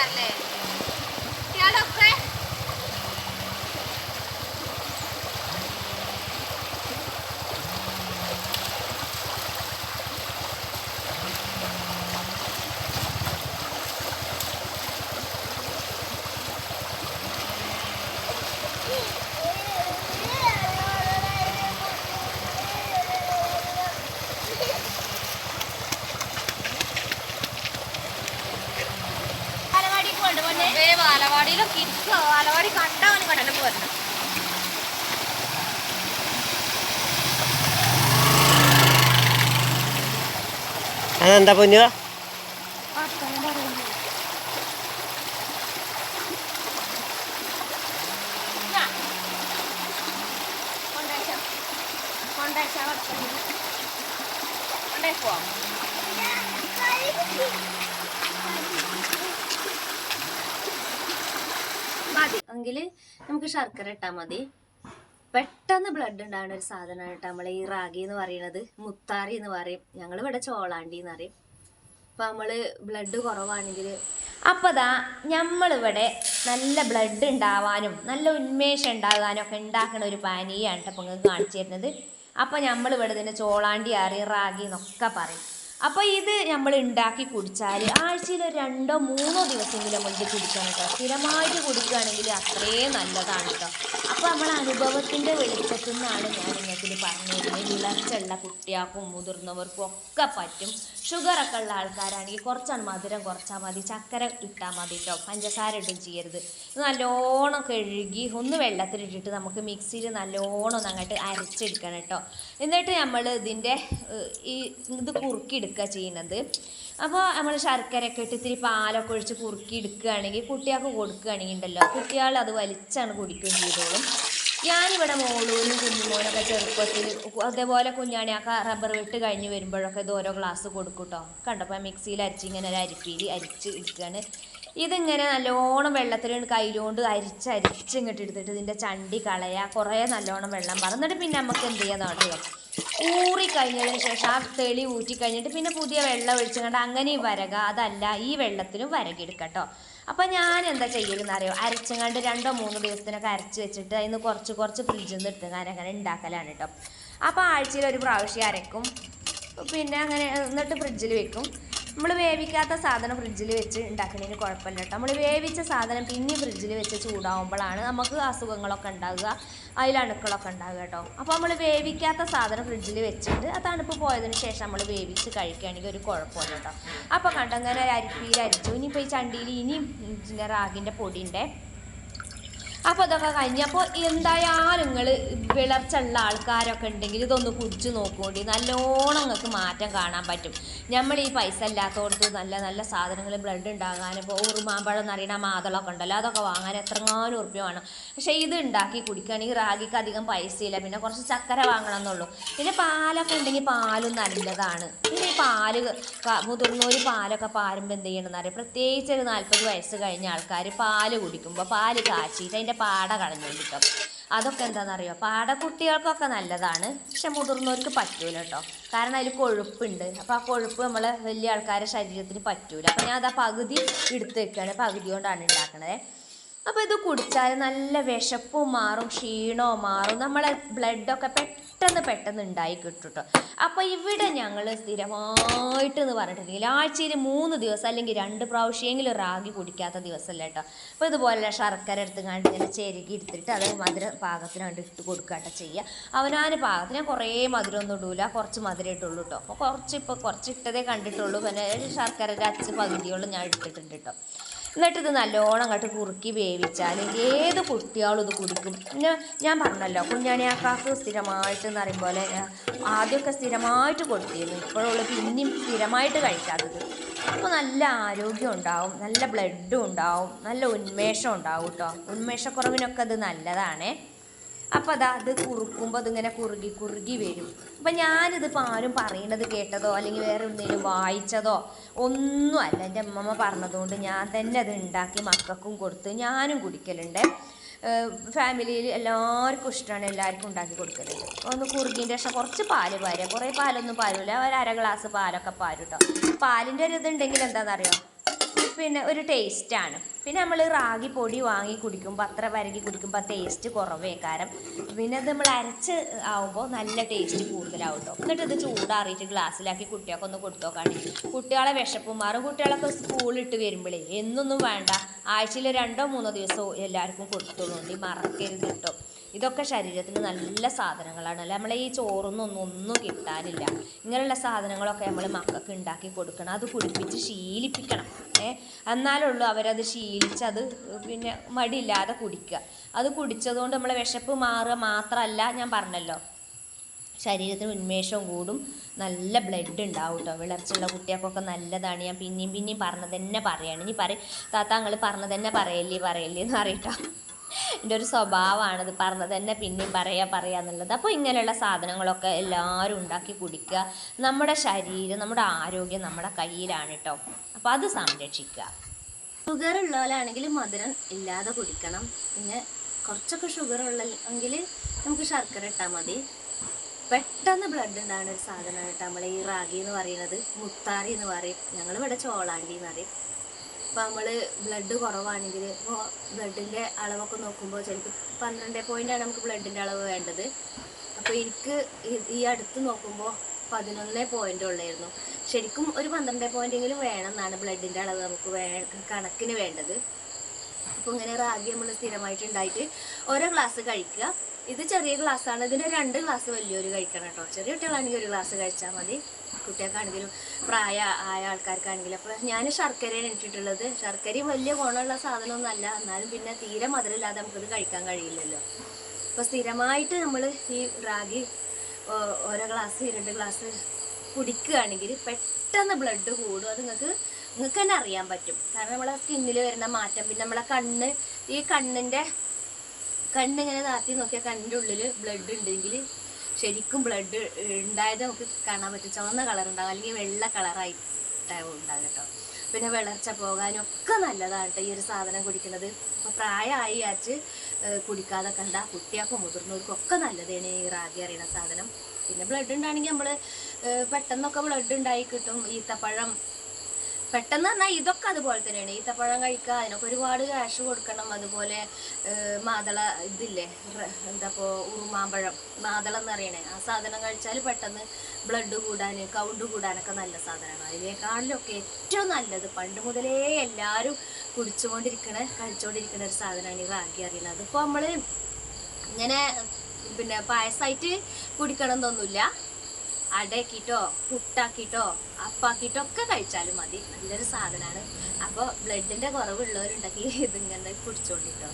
darle. ബാലവാടിയിലൊക്കെ ഇരിക്കുക അലവാടി കണ്ടവന് കടന്നു പോരണം അതെന്താ പൊന്നു? കൊണ്ടേച്ച. കൊണ്ടേച്ച മതി. എങ്കിൽ നമുക്ക് ശർക്കര ഇട്ടാൽ മതി. പെട്ടെന്ന് ബ്ലഡ് ഉണ്ടാകുന്ന ഒരു സാധനമാണ് കേട്ടോ നമ്മൾ ഈ റാഗി എന്ന് പറയുന്നത്. മുത്താറി എന്ന് പറയും. ഞങ്ങൾ ഇവിടെ ചോളാണ്ടി എന്ന് പറയും. അപ്പം നമ്മൾ ബ്ലഡ് കുറവാണെങ്കിൽ അപ്പോൾ ദാ നമ്മളിവിടെ നല്ല ബ്ലഡ് ഉണ്ടാവാനും നല്ല ഉന്മേഷം ഉണ്ടാകാനും ഒക്കെ ഉണ്ടാക്കുന്ന ഒരു പാനീയാണ് കേട്ടോ അപ്പം നിങ്ങൾക്ക് കാണിച്ചു തരുന്നത്. അപ്പോൾ നമ്മൾ ഇതിന്റെ ചോളാണ്ടി അറി റാഗി എന്നൊക്കെ പറയും. അപ്പോൾ ഇത് നമ്മൾ ഉണ്ടാക്കി കുടിച്ചാൽ ആഴ്ചയിൽ രണ്ടോ മൂന്നോ ദിവസമെങ്കിലും നമ്മൾ ഇത് കുടിക്കണം കേട്ടോ. സ്ഥിരമായിട്ട് കുടിക്കുകയാണെങ്കിൽ അത്രയും നല്ലതാണ് കേട്ടോ. അപ്പോൾ നമ്മൾ അനുഭവത്തിന്റെ വെളിച്ചത്തിൽ നിന്നാണ് ഞാൻ നിങ്ങൾക്ക് പറഞ്ഞു തരുന്നത് ഇളച്ചുള്ള കുട്ടികൾക്കും മുതിർന്നവർക്കും ഒക്കെ പറ്റും. ഷുഗറൊക്കെ ഉള്ള ആൾക്കാരാണെങ്കിൽ കുറച്ചാണ് മധുരം കുറച്ചാൽ മതി. ചക്കര ഇട്ടാൽ മതി കേട്ടോ. പഞ്ചസാര ഇട്ടും ചെയ്യരുത്. നല്ലോണം കഴുകി ഒന്ന് വെള്ളത്തിലിട്ടിട്ട് നമുക്ക് മിക്സിയിൽ നല്ലോണം അങ്ങോട്ട് അരച്ചെടുക്കണം കേട്ടോ. എന്നിട്ട് നമ്മൾ ഇതിന്റെ ഈ ഇത് കുറുക്കി എടുക്കുക ചെയ്യുന്നത്. അപ്പോൾ നമ്മൾ ശർക്കരയൊക്കെ ഇട്ട് ഇത്തിരി പാലൊക്കെ ഒഴിച്ച് കുറുക്കി എടുക്കുകയാണെങ്കിൽ കുട്ടികൾക്ക് കൊടുക്കുകയാണെങ്കിൽ ഉണ്ടല്ലോ കുട്ടികൾ അത് വലിച്ചാണ് കുടിക്കുകയും ചെയ്തോളും. ഞാനിവിടെ മോളൂരും കുഞ്ഞുമോനൊക്കെ ചെറുപ്പത്തിൽ അതേപോലെ കുഞ്ഞാണിയൊക്കെ റബ്ബർ വെട്ട് കഴിഞ്ഞ് വരുമ്പോഴൊക്കെ ഇത് ഓരോ ഗ്ലാസ് കൊടുക്കും കേട്ടോ കണ്ടപ്പോൾ മിക്സിയിൽ അരിച്ച് ഇങ്ങനെ ഒരു അരിപ്പീലി അരിച്ച് എടുക്കുകയാണ് ഇതിങ്ങനെ നല്ലോണം വെള്ളത്തിൽ കയ്യിലോണ്ട് അരിച്ച് അരിച്ച് ഇങ്ങോട്ട് എടുത്തിട്ട് ഇതിന്റെ ചണ്ടി കളയുക കുറേ നല്ലോണം വെള്ളം പറഞ്ഞിട്ട് പിന്നെ നമുക്ക് എന്ത് ചെയ്യാൻ ഊറി കഴിഞ്ഞതിന് ശേഷം ആ തെളി ഊറ്റി കഴിഞ്ഞിട്ട് പിന്നെ പുതിയ വെള്ളം ഒഴിച്ചുകൊണ്ട് അങ്ങനെ വരക അതല്ല ഈ വെള്ളത്തിലും വരകെടുക്കട്ടോ കേട്ടോ അപ്പം ഞാൻ എന്താ ചെയ്യലെന്ന് അറിയോ അരച്ചങ്ങാണ്ട് രണ്ടോ മൂന്നോ ദിവസത്തിനൊക്കെ അരച്ച് വെച്ചിട്ട് അതിന് കുറച്ച് കുറച്ച് ഫ്രിഡ്ജിൽ നിന്ന് എടുത്ത് ഞാൻ അങ്ങനെ ഉണ്ടാക്കലാണ് കേട്ടോ അപ്പോൾ ആഴ്ചയിൽ ഒരു പ്രാവശ്യം അരക്കും. പിന്നെ അങ്ങനെ എന്നിട്ട് ഫ്രിഡ്ജിൽ വെക്കും. നമ്മൾ വേവിക്കാത്ത സാധനം ഫ്രിഡ്ജിൽ വെച്ച് ഉണ്ടാക്കുന്നതിന് കുഴപ്പമില്ല കേട്ടോ നമ്മൾ വേവിച്ച സാധനം പിന്നെ ഫ്രിഡ്ജിൽ വെച്ച് ചൂടാവുമ്പോഴാണ് നമുക്ക് അസുഖങ്ങളൊക്കെ ഉണ്ടാകുക അതിൽ അണുക്കളൊക്കെ ഉണ്ടാകുക കേട്ടോ അപ്പോൾ നമ്മൾ വേവിക്കാത്ത സാധനം ഫ്രിഡ്ജിൽ വെച്ചിട്ട് ആ തണുപ്പ് പോയതിന് ശേഷം നമ്മൾ വേവിച്ച് കഴിക്കുകയാണെങ്കിൽ ഒരു കുഴപ്പമില്ല കേട്ടോ അപ്പോൾ കണ്ടങ്ങനെ അരിപ്പിയിൽ അരിച്ചു. ഇനിയിപ്പോൾ ഈ ചണ്ടിയിൽ ഇനിയും റാഗിന്റെ പൊടിയുണ്ട് അപ്പോൾ ഇതൊക്കെ കഴിഞ്ഞപ്പോൾ എന്തായാലും നിങ്ങൾ വിളർച്ചുള്ള ആൾക്കാരൊക്കെ ഉണ്ടെങ്കിൽ ഇതൊന്ന് കുടിച്ച് നോക്കുകൊണ്ട് നല്ലോണം നിങ്ങൾക്ക് മാറ്റം കാണാൻ പറ്റും. നമ്മൾ ഈ പൈസ ഇല്ലാത്തടത്ത് നല്ല നല്ല സാധനങ്ങൾ ബ്ലഡ് ഉണ്ടാകാൻ ഇപ്പോൾ ഉറുമാമ്പഴം എന്ന് അറിയണ മാതളമൊക്കെ ഉണ്ടല്ലോ അതൊക്കെ വാങ്ങാൻ എത്രങ്ങാനും ഉറുപ്പ്യ വേണം. പക്ഷേ ഇത് ഉണ്ടാക്കി കുടിക്കുകയാണെങ്കിൽ റാഗിക്ക് അധികം പൈസയില്ല പിന്നെ കുറച്ച് ചക്കര വാങ്ങണം എന്നുള്ളൂ പിന്നെ പാലൊക്കെ ഉണ്ടെങ്കിൽ പാലും നല്ലതാണ്. പിന്നെ ഈ പാൽ മുതിർന്നൊരു പാലൊക്കെ പാരുമ്പോൾ എന്ത് ചെയ്യണമെന്ന് അറിയാം? പ്രത്യേകിച്ച് ഒരു നാൽപ്പത് വയസ്സ് കഴിഞ്ഞ ആൾക്കാർ പാൽ കുടിക്കുമ്പോൾ പാൽ കാച്ചിയിട്ട് അതിന്റെ പാട കളഞ്ഞു കിട്ടും അതൊക്കെ എന്താണെന്നറിയോ പാട കുട്ടികൾക്കൊക്കെ നല്ലതാണ്. പക്ഷെ മുതിർന്നവർക്ക് പറ്റൂല കേട്ടോ കാരണം അതിൽ കൊഴുപ്പുണ്ട്. അപ്പോൾ ആ കൊഴുപ്പ് നമ്മൾ വലിയ ആൾക്കാരുടെ ശരീരത്തിന് പറ്റൂല. അപ്പോൾ ഞാൻ അത് ആ പകുതി എടുത്ത് വെക്കുകയാണ് പകുതി കൊണ്ടാണ് ഉണ്ടാക്കണത്. അപ്പോൾ ഇത് കുടിച്ചാൽ നല്ല വിശപ്പും മാറും ക്ഷീണവും മാറും. നമ്മളെ ബ്ലഡൊക്കെ പെട്ടെന്ന് പെട്ടെന്ന് ഉണ്ടായി കിട്ടും കേട്ടോ അപ്പോൾ ഇവിടെ ഞങ്ങൾ സ്ഥിരമായിട്ട് എന്ന് പറഞ്ഞിട്ടുണ്ടെങ്കിൽ ആഴ്ചയിൽ മൂന്ന് ദിവസം അല്ലെങ്കിൽ രണ്ട് പ്രാവശ്യമെങ്കിലും റാഗി കുടിക്കാത്ത ദിവസമല്ല കേട്ടോ അപ്പോൾ ഇതുപോലെ ശർക്കര എടുത്ത് കണ്ട് ഇങ്ങനെ ചെരുകി എടുത്തിട്ട് അത് മധുര പാകത്തിന് കണ്ട് ഇട്ട് കൊടുക്കാട്ടോ ചെയ്യുക അവനാന് പാകത്തിന് കുറേ മധുരമൊന്നും ഇടൂല കുറച്ച് മധുരം ഇട്ടുള്ളൂ കേട്ടോ അപ്പോൾ കുറച്ച് ഇപ്പോൾ കുറച്ച് ഇട്ടതേ കണ്ടിട്ടുള്ളൂ. പിന്നെ ശർക്കരയുടെ അച്ച് പകുതിയോളം ഞാൻ എടുത്തിട്ടുണ്ട് കേട്ടോ എന്നിട്ട് ഇത് നല്ലോണം അങ്ങോട്ട് കുറുക്കി വേവിച്ചാൽ ഏത് കുട്ടികളും ഇത് കുടിക്കും. പിന്നെ ഞാൻ പറഞ്ഞല്ലോ കുഞ്ഞാണിയാക്കാക്ക് സ്ഥിരമായിട്ട് എന്ന് പറയുമ്പോൾ ഞാൻ ആദ്യമൊക്കെ സ്ഥിരമായിട്ട് കൊടുത്തിരുന്നു. ഇപ്പോഴുള്ള പിന്നെയും സ്ഥിരമായിട്ട് കഴിക്കാത്തത്. അപ്പോൾ നല്ല ആരോഗ്യം ഉണ്ടാവും നല്ല ബ്ലഡും ഉണ്ടാവും നല്ല ഉന്മേഷം ഉണ്ടാവും കേട്ടോ ഉന്മേഷക്കുറവിനൊക്കെ അത് നല്ലതാണേ. അപ്പോൾ അതാ അത് കുറുക്കുമ്പോൾ അതിങ്ങനെ കുറുകി കുറുകി വരും. അപ്പം ഞാനിതിപ്പോൾ ആരും പറയണത് കേട്ടതോ അല്ലെങ്കിൽ വേറെ എന്തെങ്കിലും വായിച്ചതോ ഒന്നുമല്ല എന്റെ അമ്മമ്മ പറഞ്ഞതുകൊണ്ട് ഞാൻ തന്നെ അത് ഉണ്ടാക്കി മക്കൾക്കും കൊടുത്ത് ഞാനും കുടിക്കലുണ്ട്. ഫാമിലിയിൽ എല്ലാവർക്കും ഇഷ്ടമാണ് എല്ലാവർക്കും ഉണ്ടാക്കി കൊടുക്കലുണ്ട്. ഒന്ന് കുറുകിന്റെ പക്ഷേ കുറച്ച് പാൽ പാരുക കുറേ പാലൊന്നും പാരൂല. ഒരു അര ഗ്ലാസ് പാലൊക്കെ പാരും കേട്ടോ പാലിന്റെ ഒരു ഇതുണ്ടെങ്കിൽ എന്താണെന്നറിയോ പിന്നെ ഒരു ടേസ്റ്റാണ് പിന്നെ നമ്മൾ റാഗി പൊടി വാങ്ങി കുടിക്കുമ്പോൾ അത്ര വരകി കുടിക്കുമ്പോൾ ടേസ്റ്റ് കുറവേ കാരണം പിന്നെ അത് നമ്മൾ അരച്ച് ആവുമ്പോൾ നല്ല ടേസ്റ്റ് കൂടുതലാവും കേട്ടോ എന്നിട്ട് ഇത് ചൂടാറിയിട്ട് ഗ്ലാസ്സിലാക്കി കുട്ടികൾക്ക് ഒന്ന് കൊടുത്തു കൊടുത്തോക്കാണ് കുട്ടികളെ വിശപ്പും മാറും. കുട്ടികളൊക്കെ സ്കൂളിട്ട് വരുമ്പോഴേ എന്നൊന്നും വേണ്ട. ആഴ്ചയിൽ രണ്ടോ മൂന്നോ ദിവസമോ എല്ലാവർക്കും കൊടുത്തോളുണ്ട് മറക്കരുത് കേട്ടോ ഇതൊക്കെ ശരീരത്തിന് നല്ല സാധനങ്ങളാണ്. അല്ല? നമ്മളെ ഈ ചോറൊന്നും ഒന്നും കിട്ടാനില്ല. ഇങ്ങനെയുള്ള സാധനങ്ങളൊക്കെ നമ്മൾ മക്കൾക്ക് ഉണ്ടാക്കി കൊടുക്കണം. അത് കുടിപ്പിച്ച് ശീലിപ്പിക്കണം. ഏ? എന്നാലുള്ളൂ അവരത് ശീലിച്ച് അത് പിന്നെ മടിയില്ലാതെ കുടിക്കുക അത് കുടിച്ചതുകൊണ്ട് നമ്മളെ വിശപ്പ് മാറുക മാത്രമല്ല ഞാൻ പറഞ്ഞല്ലോ. ശരീരത്തിന് ഉന്മേഷം കൂടും. നല്ല ബ്ലഡ് ഉണ്ടാവും കേട്ടോ വിളർച്ചുള്ള കുട്ടികൾക്കൊക്കെ നല്ലതാണ്. ഞാൻ പിന്നെയും പിന്നെയും പറഞ്ഞത് തന്നെ പറയാണ്. ഇനി പറയും താത്താങ്ങൾ പറഞ്ഞത് തന്നെ പറയല്ലേ പറയല്ലേ എന്ന് പറയട്ടോ എന്റെ ഒരു സ്വഭാവമാണിത് പറഞ്ഞത് തന്നെ പിന്നെയും പറയാ പറയാ എന്നുള്ളത്. അപ്പോൾ ഇങ്ങനെയുള്ള സാധനങ്ങളൊക്കെ എല്ലാവരും ഉണ്ടാക്കി കുടിക്കുക. നമ്മുടെ ശരീരം നമ്മുടെ ആരോഗ്യം നമ്മുടെ കയ്യിലാണ് കേട്ടോ അപ്പോൾ അത് സംരക്ഷിക്കുക. ഷുഗർ ഉള്ളവരാണെങ്കിൽ മധുരം ഇല്ലാതെ കുടിക്കണം. പിന്നെ കുറച്ചൊക്കെ ഷുഗർ ഉള്ളെങ്കിൽ നമുക്ക് ശർക്കര ഇട്ടാൽ മതി. പെട്ടെന്ന് ബ്ലഡ് ഉണ്ടാകുന്ന ഒരു സാധനമാണ് കേട്ടോ നമ്മൾ ഈ റാഗി എന്ന് പറയുന്നത്. മുത്താറി എന്ന് പറയും. ഞങ്ങളിവിടെ ചോളാണ്ടി എന്ന് പറയും. അപ്പോൾ നമ്മൾ ബ്ലഡ് കുറവാണെങ്കിൽ ഇപ്പോൾ ബ്ലഡിന്റെ അളവൊക്കെ നോക്കുമ്പോൾ ശരിക്കും പന്ത്രണ്ട് പോയിന്റാണ് നമുക്ക് ബ്ലഡിന്റെ അളവ് വേണ്ടത്. അപ്പോൾ എനിക്ക് ഈ അടുത്ത് നോക്കുമ്പോൾ പതിനൊന്ന് പോയിന്റ് ഉള്ളായിരുന്നു. ശരിക്കും ഒരു പന്ത്രണ്ട് പോയിന്റെങ്കിലും വേണം എന്നാണ് ബ്ലഡിന്റെ അളവ് നമുക്ക് വേ കണക്കിന് വേണ്ടത്. അപ്പോൾ ഇങ്ങനെ റാഗി നമ്മൾ സ്ഥിരമായിട്ട് ഉണ്ടായിട്ട് ഓരോ ഗ്ലാസ് കഴിക്കുക. ഇത് ചെറിയ ഗ്ലാസ്സാണ് ഇതിന്റെ രണ്ട് ഗ്ലാസ് വലിയൊരു കഴിക്കണം കേട്ടോ. ചെറിയ കുട്ടികളാണെങ്കിൽ ഒരു ഗ്ലാസ് കഴിച്ചാൽ മതി. കുട്ടികൾക്കാണെങ്കിലും പ്രായ ആയ ആൾക്കാർക്കാണെങ്കിലും. അപ്പോൾ ഞാൻ ശർക്കരയാണ് ഇട്ടിട്ടുള്ളത് ശർക്കരയും വലിയ ഗുണമുള്ള സാധനമൊന്നുമല്ല. എന്നാലും പിന്നെ തീരെ മധുരമില്ലാതെ നമുക്കിത് കഴിക്കാൻ കഴിയില്ലല്ലോ. അപ്പോൾ സ്ഥിരമായിട്ട് നമ്മൾ ഈ റാഗി ഓരോ ഗ്ലാസ് രണ്ട് ഗ്ലാസ് കുടിക്കുകയാണെങ്കിൽ പെട്ടെന്ന് ബ്ലഡ് കൂടും. അത് നിങ്ങൾക്ക് നിങ്ങൾക്ക് തന്നെ അറിയാൻ പറ്റും. കാരണം നമ്മളെ സ്കിന്നിൽ വരുന്ന മാറ്റം പിന്നെ നമ്മളെ കണ്ണ് ഈ കണ്ണിന്റെ കണ്ണിങ്ങനെ താത്തി നോക്കിയാൽ കണ്ണിന്റെ ഉള്ളിൽ ബ്ലഡ് ഉണ്ടെങ്കിൽ ശരിക്കും ബ്ലഡ് ഉണ്ടായത് നമുക്ക് കാണാൻ പറ്റും. ചുവന്ന കളർ ഉണ്ടാകും അല്ലെങ്കിൽ വെള്ള കളറായിട്ടാവും ഉണ്ടാകും കേട്ടോ. പിന്നെ വിളർച്ച പോകാനും ഒക്കെ നല്ലതാണ് കേട്ടോ ഈ ഒരു സാധനം കുടിക്കുന്നത്. അപ്പോൾ പ്രായമായി ഏഹ് കുടിക്കാതെ കണ്ട കുട്ടികൾക്കും മുതിർന്നവർക്കും ഒക്കെ നല്ലതാണ് ഈ റാഗി അറിയുന്ന സാധനം. പിന്നെ ബ്ലഡ് ഉണ്ടാണെങ്കിൽ നമ്മൾ പെട്ടെന്നൊക്കെ ബ്ലഡ് ഉണ്ടായി കിട്ടും. ഈത്തപ്പഴം പെട്ടെന്ന് പറഞ്ഞാൽ ഇതൊക്കെ അതുപോലെ തന്നെയാണ്. ഈത്തപ്പഴം കഴിക്കുക അതിനൊക്കെ ഒരുപാട് ക്യാഷ് കൊടുക്കണം. അതുപോലെ മാതള ഇതില്ലേ റ- എന്താ ഇപ്പോൾ ഉറുമാമ്പഴം മാതള എന്ന് പറയണേ. ആ സാധനം കഴിച്ചാൽ പെട്ടെന്ന് ബ്ലഡ് കൂടാൻ കൗണ്ട് കൂടാനൊക്കെ നല്ല സാധനമാണ്. അതിനേക്കാളിലൊക്കെ ഏറ്റവും നല്ലത് പണ്ട് മുതലേ എല്ലാവരും കുടിച്ചുകൊണ്ടിരിക്കണ കഴിച്ചുകൊണ്ടിരിക്കുന്ന ഒരു സാധനമാണ് ഈ റാഗി അറിയുന്നത് അതിപ്പോൾ നമ്മൾ ഇങ്ങനെ പിന്നെ പായസമായിട്ട് കുടിക്കണം എന്നൊന്നുമില്ല. അടയാക്കിയിട്ടോ പുട്ടാക്കിയിട്ടോ അപ്പാക്കിയിട്ടോ ഒക്കെ കഴിച്ചാലും മതി. നല്ലൊരു സാധനമാണ് അപ്പോൾ ബ്ലഡിന്റെ കുറവുള്ളവരുണ്ടെങ്കിൽ ഇതിങ്ങനെ കുടിച്ചോണ്ടിട്ടോ.